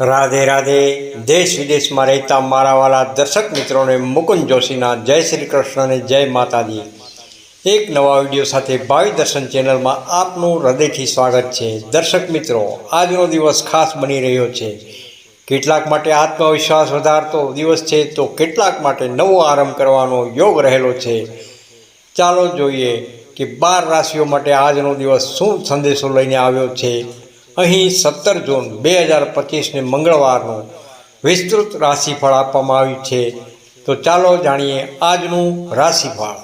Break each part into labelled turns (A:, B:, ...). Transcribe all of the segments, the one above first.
A: રાધે રાધે, દેશ વિદેશમાં રહેતા મારા વાલા દર્શક મિત્રોને મુકુંદ જોશીના જય શ્રી કૃષ્ણ અને જય માતાજી. એક નવા વીડિયો સાથે ભાવિ દર્શન ચેનલમાં આપનું હૃદયથી સ્વાગત છે. દર્શક મિત્રો, આજનો દિવસ ખાસ બની રહ્યો છે. કેટલાક માટે આત્મવિશ્વાસ વધારતો દિવસ છે, તો કેટલાક માટે નવો આરંભ કરવાનો યોગ રહેલો છે. ચાલો જોઈએ કે બાર રાશિઓ માટે આજનો દિવસ શું સંદેશો લઈને આવ્યો છે. અહીં સત્તર જૂન બે હજાર પચીસને મંગળવારનું વિસ્તૃત રાશિફળ આપવામાં આવ્યું છે. તો ચાલો જાણીએ આજનું રાશિફળ.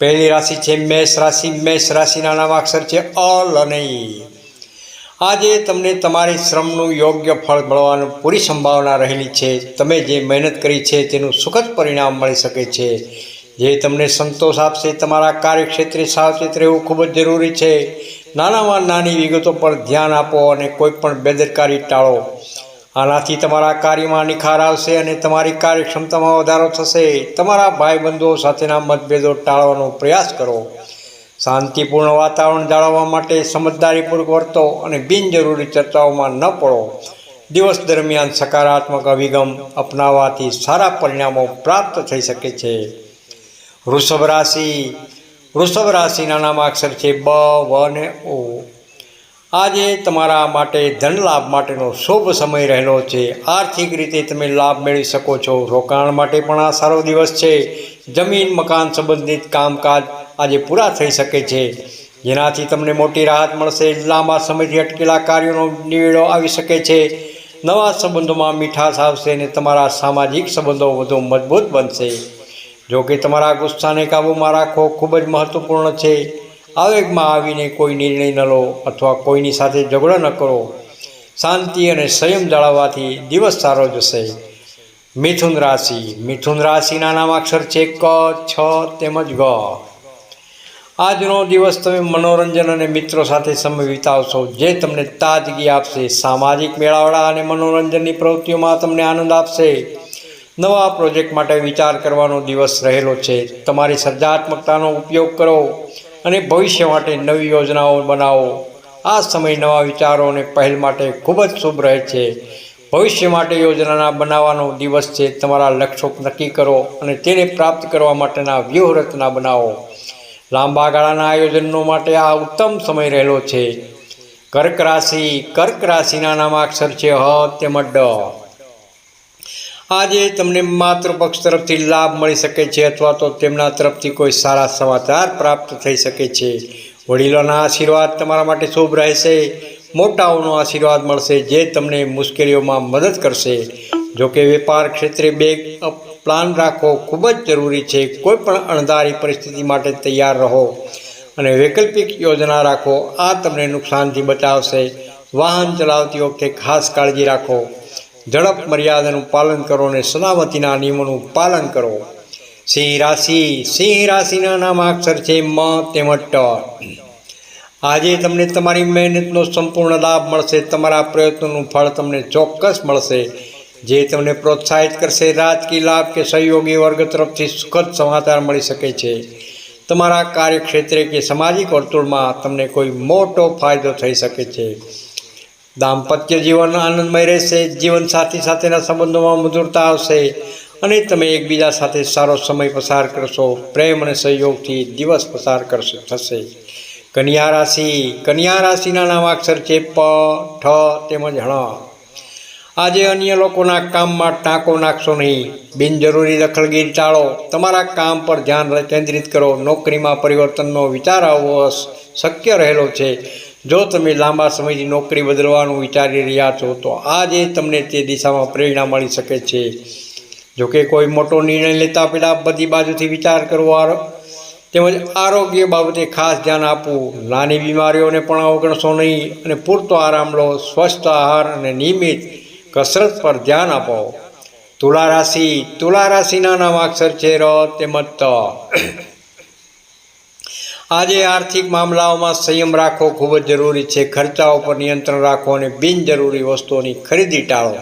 A: પહેલી રાશિ છે મેષ રાશિ. મેષ રાશિના નામાક્ષર છે અલ અને આજે તમને તમારી શ્રમનું યોગ્ય ફળ મળવાનું પૂરી સંભાવના રહેલી છે. તમે જે મહેનત કરી છે તેનું સુખદ પરિણામ મળી શકે છે. જે તમને સંતોષ આપશે, તમારા કાર્યક્ષેત્રે સાવચેત રહેવું ખૂબ જ જરૂરી છે. નાનામાં નાની વિગતો પર ધ્યાન આપો અને કોઈ પણ બેદરકારી ટાળો. આનાથી તમારા કાર્યમાં નિખાર આવશે અને તમારી કાર્યક્ષમતામાં વધારો થશે. તમારા ભાઈબંધો સાથેના મતભેદો ટાળવાનો પ્રયાસ કરો. શાંતિપૂર્ણ વાતાવરણ જાળવવા માટે સમજદારીપૂર્વક વર્તો અને બિનજરૂરી ચર્ચાઓમાં ન પડો. દિવસ દરમિયાન સકારાત્મક અભિગમ અપનાવવાથી સારા પરિણામો પ્રાપ્ત થઈ શકે છે. વૃષભ રાશિ વૃષભ રાશિના નામાક્ષર છે બ, વ ને ઓ આજે તમારા માટે ધન લાભ માટેનો શુભ સમય રહેલો છે. આર્થિક રીતે તમે લાભ મેળવી શકો છો. રોકાણ માટે પણ આ સારો દિવસ છે. જમીન, મકાન સંબંધિત કામકાજ આજે પૂરા થઈ શકે છે. જેનાથી તમને મોટી રાહત મળશે. લાંબા સમયથી અટકેલા કાર્યોનો નિવેડો આવી શકે છે. નવા સંબંધોમાં મીઠાશ આવશે અને તમારા સામાજિક સંબંધો વધુ મજબૂત બનશે. જો કે તમારા ગુસ્સાને કાબૂમાં રાખવો ખૂબ જ મહત્વપૂર્ણ છે. આવેગમાં આવીને કોઈ નિર્ણય ન લો અથવા કોઈની સાથે ઝઘડો ન કરો. શાંતિ અને સંયમ જાળવવાથી દિવસ સારો જશે. મિથુન રાશિ. મિથુન રાશિના નામાક્ષર છે ક, છ તેમજ ગ. આજનો દિવસ તમે મનોરંજન અને મિત્રો સાથે સમય વિતાવશો, જે તમને તાજગી આપશે. સામાજિક મેળાવડા અને મનોરંજનની પ્રવૃત્તિઓમાં તમને આનંદ આપશે. નવા પ્રોજેક્ટ માટે વિચાર કરવાનો દિવસ રહેલો છે. તમારી સર્જનાત્મકતાનો ઉપયોગ કરો અને ભવિષ્ય માટે નવી યોજનાઓ બનાવો. આ સમય નવા વિચારો અને પહેલ માટે ખૂબ જ શુભ રહે છે. ભવિષ્ય માટે યોજનાના બનાવવાનો દિવસ છે. તમારા લક્ષ્યો નક્કી કરો અને તેને પ્રાપ્ત કરવા માટેના વ્યૂહરચના બનાવો. લાંબા ગાળાના આયોજનો માટે આ ઉત્તમ સમય રહેલો છે. કર્ક રાશિ, કર્ક રાશિના નામાક્ષર છે હ તેમજ ડ. આજે તમને માતૃપક્ષ તરફથી લાભ મળી શકે છે અથવા તો તેમના તરફથી કોઈ સારા સમાચાર પ્રાપ્ત થઈ શકે છે. વડીલોના આશીર્વાદ તમારા માટે શુભ રહેશે. મોટાઓનો આશીર્વાદ મળશે જે તમને મુશ્કેલીઓમાં મદદ કરશે. જો કે વેપાર ક્ષેત્રે બે પ્લાન રાખવો ખૂબ જ જરૂરી છે. કોઈ પણ અણધારી પરિસ્થિતિ માટે તૈયાર રહો અને વૈકલ્પિક યોજના રાખો. આ તમને નુકસાનથી બચાવશે. વાહન ચલાવતી વખતે ખાસ કાળજી રાખો. ઝડપ મર્યાદાનું પાલન કરો અને સલામતીના નિયમોનું પાલન કરો. સિંહ રાશિ, સિંહ રાશિના નામ અક્ષર છે મ તેમજ ટ. આજે તમને તમારી મહેનતનો સંપૂર્ણ લાભ મળશે. તમારા પ્રયત્નોનું ફળ તમને ચોક્કસ મળશે. જે તમને પ્રોત્સાહિત કરશે. રાજકીય લાભ કે સહયોગી વર્ગ તરફથી સુખદ સમાચાર મળી શકે છે. તમારા કાર્યક્ષેત્રે કે સામાજિક વર્તુળમાં તમને કોઈ મોટો ફાયદો થઈ શકે છે. દાંપત્ય જીવન આનંદમય રહેશે જીવનસાથી સાથેના સંબંધોમાં મધુરતા આવશે અને તમે એકબીજા સાથે સારો સમય પસાર કરશો, પ્રેમ અને સહયોગથી દિવસ પસાર કરશે, થશે. કન્યા રાશિ, કન્યા રાશિના નામાક્ષર છે પ, ઠ તેમજ હણ આજે અન્ય લોકોના કામમાં ટાંકો નાખશો નહીં. બિનજરૂરી દખલગીરી ટાળો. તમારા કામ પર ધ્યાન કેન્દ્રિત કરો. નોકરીમાં પરિવર્તનનો વિચાર આવવો શક્ય રહેલો છે. જો તમે લાંબા સમયથી નોકરી બદલવાનું વિચારી રહ્યા છો, તો આજે તમને તે દિશામાં પ્રેરણા મળી શકે છે. જો કે કોઈ મોટો નિર્ણય લેતા પહેલાં બધી બાજુથી વિચાર કરવો તેમજ આરોગ્ય બાબતે ખાસ ધ્યાન આપવું. નાની બીમારીઓને પણ અવગણશો નહીં અને પૂરતો આરામ લો, સ્વસ્થ આહાર અને નિયમિત કસરત પર ધ્યાન આપો. તુલા રાશિ, તુલા રાશિના નામ અક્ષર છે ર, તેમજ ત. આજે આર્થિક મામલાઓમાં સંયમ રાખવો ખૂબ જ જરૂરી છે. ખર્ચાઓ પર નિયંત્રણ રાખો અને બિનજરૂરી વસ્તુઓની ખરીદી ટાળો.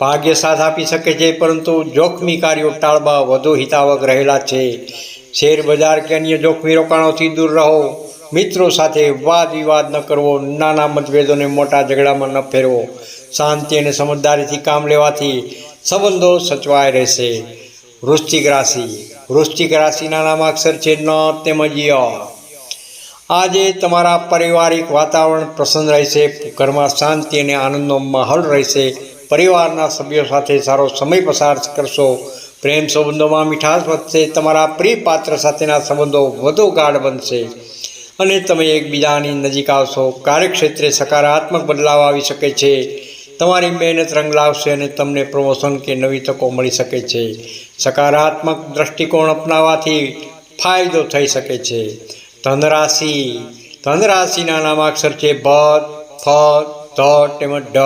A: ભાગ્ય સાથ આપી શકે છે, પરંતુ જોખમી કાર્યો ટાળવા વધુ હિતાવક રહેલા છે. શેર બજાર કે અન્ય જોખમી રોકાણોથી દૂર રહો. મિત્રો સાથે વાદ વિવાદ ન કરવો, નાના મતભેદોને મોટા ઝઘડામાં ન ફેરવો. શાંતિ અને સમજદારીથી કામ લેવાથી સંબંધો સચવાય રહેશે. વૃશ્ચિક રાશિ. વૃશ્ચિક રાશિના નામાક્ષર છે ન તેમજ ય. આજે તમારા પારિવારિક વાતાવરણ પ્રસન્ન રહેશે, ઘરમાં શાંતિ અને આનંદનો માહોલ રહેશે, પરિવારના સભ્યો સાથે સારો સમય પસાર કરશો, પ્રેમ સંબંધોમાં મીઠાશ વધશે, તમારા પ્રિય પાત્ર સાથેના સંબંધો વધુ ગાઢ બનશે અને તમે એકબીજાની નજીક આવશો. કાર્યક્ષેત્રે સકારાત્મક બદલાવ આવી શકે છે. તમારી મહેનત રંગ લાવશે અને તમને પ્રમોશન કે નવી તકો મળી શકે છે. સકારાત્મક દૃષ્ટિકોણ અપનાવવાથી ફાયદો થઈ શકે છે. ધનરાશિ. ધનરાશિના નામાક્ષર છે ભત ફ, ધ તેમજ ઢ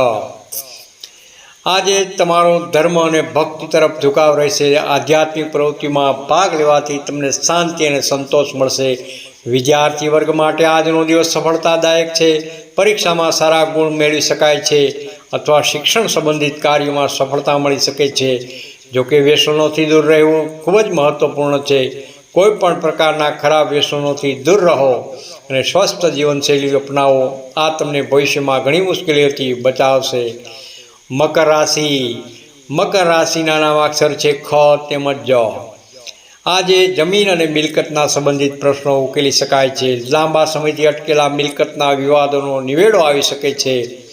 A: આજે તમારો ધર્મ અને ભક્તિ તરફ ઝુકાવ રહેશે. આધ્યાત્મિક પ્રવૃત્તિમાં ભાગ લેવાથી તમને શાંતિ અને સંતોષ મળશે. વિદ્યાર્થી વર્ગ માટે આજનો દિવસ સફળતાદાયક છે. પરીક્ષામાં સારા ગુણ મેળવી શકાય છે. અથવા શિક્ષણ સંબંધિત કાર્યોમાં સફળતા મળી શકે છે. જોકે વ્યસનોથી દૂર રહેવું ખૂબ જ મહત્ત્વપૂર્ણ છે. કોઈ પણ પ્રકારના ખરાબ વ્યસનોથી દૂર રહો અને સ્વસ્થ જીવનશૈલી અપનાવો. આ તમને ભવિષ્યમાં ઘણી મુશ્કેલીઓથી બચાવશે. મકર રાશિ. મકર રાશિના નામાક્ષર છે ખ તેમજ જ આજે જમીન અને મિલકતના સંબંધિત પ્રશ્નો ઉકેલી શકાય છે. લાંબા સમયથી અટકેલા મિલકતના વિવાદોનો નિવેડો આવી શકે છે.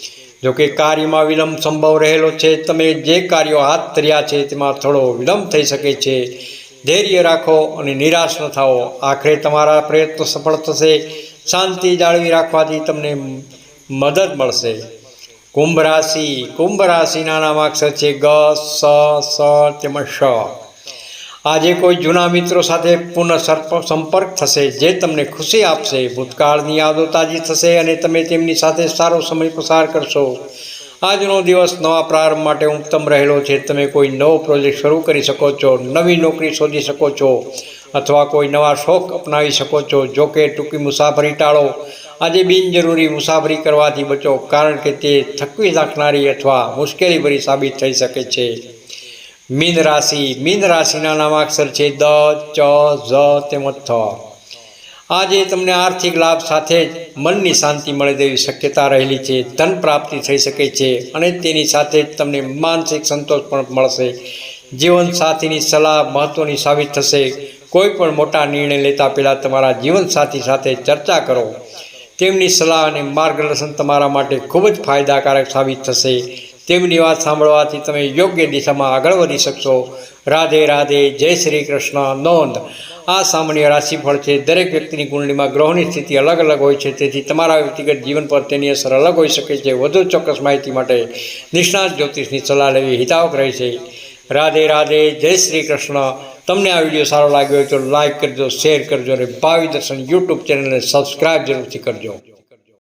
A: જોકે કાર્યમાં વિલંબ સંભવ રહેલો છે. તમે જે કાર્યો હાથ ધર્યા છે, તેમાં થોડો વિલંબ થઈ શકે છે. ધૈર્ય રાખો અને નિરાશ ન થાઓ. આખરે તમારા પ્રયત્નો સફળ થશે. શાંતિ જાળવી રાખવાથી તમને મદદ મળશે. કુંભ રાશિ, કુંભ રાશિના નામાક્ષર છે ગ, સ સ, તેમજ શ. આજે કોઈ જૂના મિત્રો સાથે પુનઃ સંપર્ક થશે, જે તમને ખુશી આપશે. ભૂતકાળની યાદો તાજી થશે અને તમે તેમની સાથે સારો સમય પસાર કરશો. આજનો દિવસ નવા પ્રારંભ માટે ઉત્તમ રહેલો છે. તમે કોઈ નવો પ્રોજેક્ટ શરૂ કરી શકો છો, નવી નોકરી શોધી શકો છો, અથવા કોઈ નવા શોખ અપનાવી શકો છો. જો કે ટૂંકી મુસાફરી ટાળો. આજે બિનજરૂરી મુસાફરી કરવાથી બચો, કારણ કે તે થકવી નાખનારી અથવા મુશ્કેલીભરી સાબિત થઈ શકે છે. મીન રાશિ. મીન રાશિના નામાક્ષર છે દ, ચ, ઝ, તેમજ થ. આજે તમને આર્થિક લાભ સાથે જ મનની શાંતિ મળે તેવી શક્યતા રહેલી છે. ધન પ્રાપ્તિ થઈ શકે છે અને તેની સાથે જ તમને માનસિક સંતોષ પણ મળશે. જીવનસાથીની સલાહ મહત્ત્વની સાબિત થશે. કોઈ પણ મોટા નિર્ણય લેતા પહેલાં તમારા જીવનસાથી સાથે ચર્ચા કરો. તેમની સલાહ અને માર્ગદર્શન તમારા માટે ખૂબ જ ફાયદાકારક સાબિત થશે. તેમની વાત સાંભળવાથી તમે યોગ્ય દિશામાં આગળ વધી શકશો. રાધે રાધે, જય શ્રી કૃષ્ણ. નોંધ. આ સામાન્ય રાશિફળ છે. દરેક વ્યક્તિની કુંડળીમાં ગ્રહોની સ્થિતિ અલગ અલગ હોય છે. તેથી તમારા વ્યક્તિગત જીવન પર તેની અસર અલગ હોઈ શકે છે. વધુ ચોક્કસ માહિતી માટે નિષ્ણાત જ્યોતિષની સલાહ લેવી હિતાવક રહે છે. રાધે રાધે, જય શ્રી કૃષ્ણ. તમને આ વીડિયો સારો લાગ્યો હોય તો લાઇક કરજો શેર કરજો અને ભાવિ દર્શન યુટ્યુબ ચેનલને સબસ્ક્રાઈબ જરૂરથી કરજો.